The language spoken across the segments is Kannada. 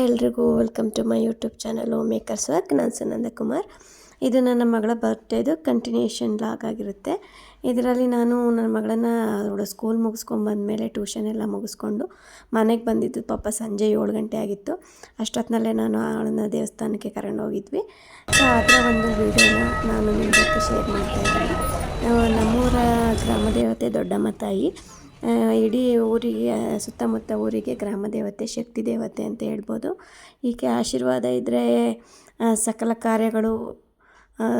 ಹಾಯ್ ಎಲ್ರಿಗೂ welcome to my YouTube channel O makers work ನಾನು ಸುನಂದ ಕುಮಾರ್ ಇದು ನನ್ನ ಮಗಳ ಬರ್ತ್ಡೇದು ಕಂಟಿನ್ಯೂಷನ್ ಲಾಗ್ ಆಗಿರುತ್ತೆ. ಇದರಲ್ಲಿ ನಾನು ನನ್ನ ಮಗಳನ್ನು ಅವಳು ಸ್ಕೂಲ್ ಮುಗಿಸ್ಕೊಂಬಂದಮೇಲೆ ಟ್ಯೂಷನ್ ಎಲ್ಲ ಮುಗಿಸ್ಕೊಂಡು ಮನೆಗೆ ಬಂದಿದ್ದು ಪಾಪ ಸಂಜೆ ಏಳು ಗಂಟೆ ಆಗಿತ್ತು. ಅಷ್ಟೊತ್ತಿನಲ್ಲೇ ನಾನು ಅವಳನ್ನ ದೇವಸ್ಥಾನಕ್ಕೆ ಕರ್ಕೊಂಡು ಹೋಗಿದ್ವಿ. ಸೊ ಅದರ ಒಂದು ವಿಡಿಯೋನ ನಾನು ನಿಮ್ಮ ಜೊತೆ ಶೇರ್ ಮಾಡ್ತಾಯಿದ್ದೀನಿ ನಮ್ಮೂರ ಗ್ರಾಮ ದೇವತೆ ದೊಡ್ಡಮ್ಮ ತಾಯಿ. ಇಡೀ ಊರಿಗೆ, ಸುತ್ತಮುತ್ತ ಊರಿಗೆ, ಗ್ರಾಮ ದೇವತೆ, ಶಕ್ತಿ ದೇವತೆ ಅಂತ ಹೇಳ್ಬೋದು. ಈಕೆ ಆಶೀರ್ವಾದ ಇದ್ದರೆ ಸಕಲ ಕಾರ್ಯಗಳು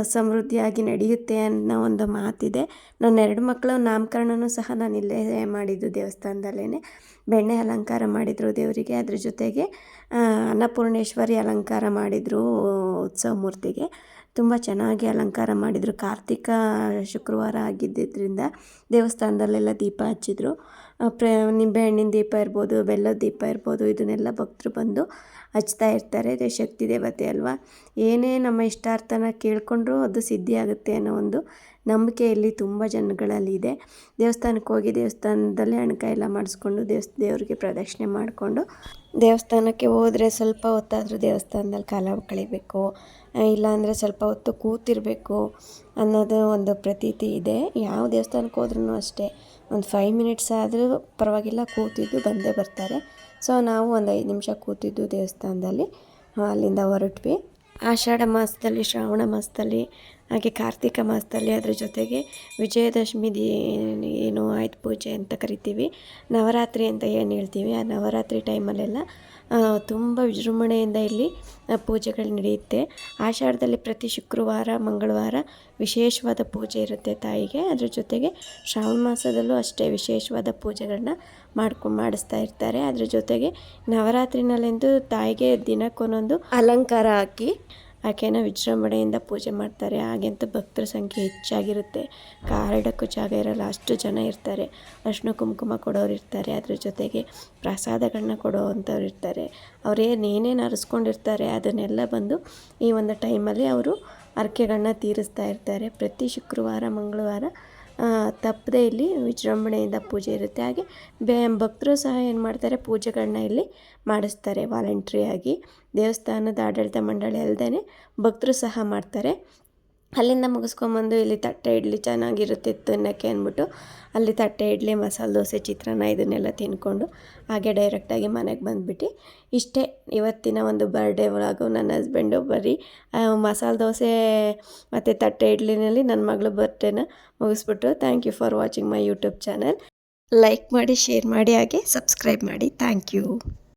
ಸಮೃದ್ಧಿಯಾಗಿ ನಡೆಯುತ್ತೆ ಅನ್ನೋ ಒಂದು ಮಾತಿದೆ. ನನ್ನ ಎರಡು ಮಕ್ಕಳು ನಾಮಕರಣನೂ ಸಹ ನಾನು ಇಲ್ಲೇ ಮಾಡಿದ್ದು ದೇವಸ್ಥಾನದಲ್ಲೇ ಬೆಣ್ಣೆ ಅಲಂಕಾರ ಮಾಡಿದರು ದೇವರಿಗೆ. ಅದ್ರ ಜೊತೆಗೆ ಅನ್ನಪೂರ್ಣೇಶ್ವರಿ ಅಲಂಕಾರ ಮಾಡಿದರು ಉತ್ಸವ ಮೂರ್ತಿಗೆ ತುಂಬ ಚೆನ್ನಾಗಿ ಅಲಂಕಾರ ಮಾಡಿದರು. ಕಾರ್ತಿಕ ಶುಕ್ರವಾರ ಆಗಿದ್ದರಿಂದ ದೇವಸ್ಥಾನದಲ್ಲೆಲ್ಲ ದೀಪ ಹಚ್ಚಿದ್ರು. ಪ್ರ ನಿಂಬೆಹಣ್ಣಿನ ದೀಪ ಇರ್ಬೋದು, ಬೆಲ್ಲದ ದೀಪ ಇರ್ಬೋದು, ಇದನ್ನೆಲ್ಲ ಭಕ್ತರು ಬಂದು ಹಚ್ತಾ ಇರ್ತಾರೆ. ಇದು ಶಕ್ತಿ ದೇವತೆ ಅಲ್ವಾ? ಏನೇ ನಮ್ಮ ಇಷ್ಟಾರ್ಥನ ಕೇಳಿಕೊಂಡ್ರೂ ಅದು ಸಿದ್ಧಿ ಆಗುತ್ತೆ ಅನ್ನೋ ಒಂದು ನಂಬಿಕೆ ಇಲ್ಲಿ ತುಂಬ ಜನಗಳಲ್ಲಿ ಇದೆ. ದೇವಸ್ಥಾನಕ್ಕೆ ಹೋಗಿ ದೇವಸ್ಥಾನದಲ್ಲಿ ಹಣ್ಕಾಯಿ ಎಲ್ಲ ಮಾಡಿಸ್ಕೊಂಡು ದೇವಸ್, ದೇವರಿಗೆ ಪ್ರದಕ್ಷಿಣೆ ಮಾಡಿಕೊಂಡು ದೇವಸ್ಥಾನಕ್ಕೆ ಹೋದರೆ ಸ್ವಲ್ಪ ಹೊತ್ತಾದರೂ ದೇವಸ್ಥಾನದಲ್ಲಿ ಕಾಲ ಕಳಿಬೇಕು ಇಲ್ಲಾಂದರೆ ಸ್ವಲ್ಪ ಹೊತ್ತು ಕೂತಿರಬೇಕು ಅನ್ನೋದು ಒಂದು ಪ್ರತೀತಿ ಇದೆ. ಯಾವ ದೇವಸ್ಥಾನಕ್ಕೆ ಹೋದ್ರೂ ಅಷ್ಟೇ, ಒಂದು ಫೈವ್ ಮಿನಿಟ್ಸ್ ಆದರೂ ಪರವಾಗಿಲ್ಲ, ಕೂತಿದ್ದು ಬಂದೇ ಬರ್ತಾರೆ. ಸೊ ನಾವು ಒಂದು ಐದು ನಿಮಿಷ ಕೂತಿದ್ದು ದೇವಸ್ಥಾನದಲ್ಲಿ ಅಲ್ಲಿಂದ ಹೊರಟ್ವಿ. ಆಷಾಢ ಮಾಸದಲ್ಲಿ, ಶ್ರಾವಣ ಮಾಸದಲ್ಲಿ ಹಾಗೆ ಕಾರ್ತಿಕ ಮಾಸದಲ್ಲಿ ಅದರ ಜೊತೆಗೆ ವಿಜಯದಶಮಿ ಏನು ಆಯುಧ ಪೂಜೆ ಅಂತ ಕರಿತೀವಿ. ನವರಾತ್ರಿ ಅಂತ ಏನು ಹೇಳ್ತೀವಿ? ಆ ನವರಾತ್ರಿ ಟೈಮಲ್ಲೆಲ್ಲ ತುಂಬ ವಿಜೃಂಭಣೆಯಿಂದ ಇಲ್ಲಿ ಪೂಜೆಗಳು ನಡೆಯುತ್ತೆ. ಆಷಾಢದಲ್ಲಿ ಪ್ರತಿ ಶುಕ್ರವಾರ, ಮಂಗಳವಾರ ವಿಶೇಷವಾದ ಪೂಜೆ ಇರುತ್ತೆ ತಾಯಿಗೆ. ಅದ್ರ ಜೊತೆಗೆ ಶ್ರಾವಣ ಮಾಸದಲ್ಲೂ ಅಷ್ಟೇ ವಿಶೇಷವಾದ ಪೂಜೆಗಳನ್ನ ಮಾಡ್ಕೊಂಡು ಮಾಡಿಸ್ತಾ ಇರ್ತಾರೆ. ಅದ್ರ ಜೊತೆಗೆ ನವರಾತ್ರಿನಲ್ಲೆಂದು ತಾಯಿಗೆ ದಿನಕ್ಕೊಂದೊಂದು ಅಲಂಕಾರ ಹಾಕಿ ಆಕೆನ ವಿಜೃಂಭಣೆಯಿಂದ ಪೂಜೆ ಮಾಡ್ತಾರೆ. ಹಾಗೆಂತ ಭಕ್ತರ ಸಂಖ್ಯೆ ಹೆಚ್ಚಾಗಿರುತ್ತೆ. ಕಾಲಿಡಕ್ಕೂ ಜಾಗ ಇರಲ್ಲ, ಅಷ್ಟು ಜನ ಇರ್ತಾರೆ. ಅರ್ಶಿನ ಕುಂಕುಮ ಕೊಡೋರು ಇರ್ತಾರೆ. ಅದ್ರ ಜೊತೆಗೆ ಪ್ರಸಾದಗಳನ್ನ ಕೊಡೋವಂಥವ್ರು ಇರ್ತಾರೆ. ಅವ್ರೇನು ಏನೇನು ಅರಿಸ್ಕೊಂಡಿರ್ತಾರೆ, ಅದನ್ನೆಲ್ಲ ಬಂದು ಈ ಒಂದು ಟೈಮಲ್ಲಿ ಅವರು ಹರಕೆಗಳನ್ನ ತೀರಿಸ್ತಾ ಇರ್ತಾರೆ. ಪ್ರತಿ ಶುಕ್ರವಾರ, ಮಂಗಳವಾರ ತಪ್ಪದೆ ಇಲ್ಲಿ ವಿಜೃಂಭಣೆಯಿಂದ ಪೂಜೆ ಇರುತ್ತೆ. ಹಾಗೆ ಬೇ ಭಕ್ತರು ಸಹ ಏನು ಮಾಡ್ತಾರೆ ಪೂಜೆಗಳನ್ನ ಇಲ್ಲಿ ಮಾಡಿಸ್ತಾರೆ. ವಾಲಂಟ್ರಿಯಾಗಿ ದೇವಸ್ಥಾನದ ಆಡಳಿತ ಮಂಡಳಿ ಅಲ್ಲದೇ ಭಕ್ತರು ಸಹ ಮಾಡ್ತಾರೆ. ಅಲ್ಲಿಂದ ಮುಗಿಸ್ಕೊಂಬಂದು ಇಲ್ಲಿ ತಟ್ಟೆ ಇಡ್ಲಿ ಚೆನ್ನಾಗಿರುತ್ತೆ ತಿನ್ನೋಕ್ಕೆ ಅಂದ್ಬಿಟ್ಟು ಅಲ್ಲಿ ತಟ್ಟೆ ಇಡ್ಲಿ, ಮಸಾಲೆ ದೋಸೆ, ಚಿತ್ರಾನ್ನ ಇದನ್ನೆಲ್ಲ ತಿನ್ಕೊಂಡು ಹಾಗೆ ಡೈರೆಕ್ಟಾಗಿ ಮನೆಗೆ ಬಂದುಬಿಟ್ಟು ಇಷ್ಟೇ ಇವತ್ತಿನ ಒಂದು ಬರ್ಡೇ ವ್ಲಾಗು ನನ್ನ ಹಸ್ಬೆಂಡು ಬರೀ ಮಸಾಲೆ ದೋಸೆ ಮತ್ತು ತಟ್ಟೆ ಇಡ್ಲಿನಲ್ಲಿ ನನ್ನ ಮಗಳು ಬರ್ಡೇನ ಮುಗಿಸ್ಬಿಟ್ಟು thank you for watching my YouTube channel like ಮಾಡಿ ಶೇರ್ ಮಾಡಿ, ಹಾಗೆ ಸಬ್ಸ್ಕ್ರೈಬ್ ಮಾಡಿ. Thank you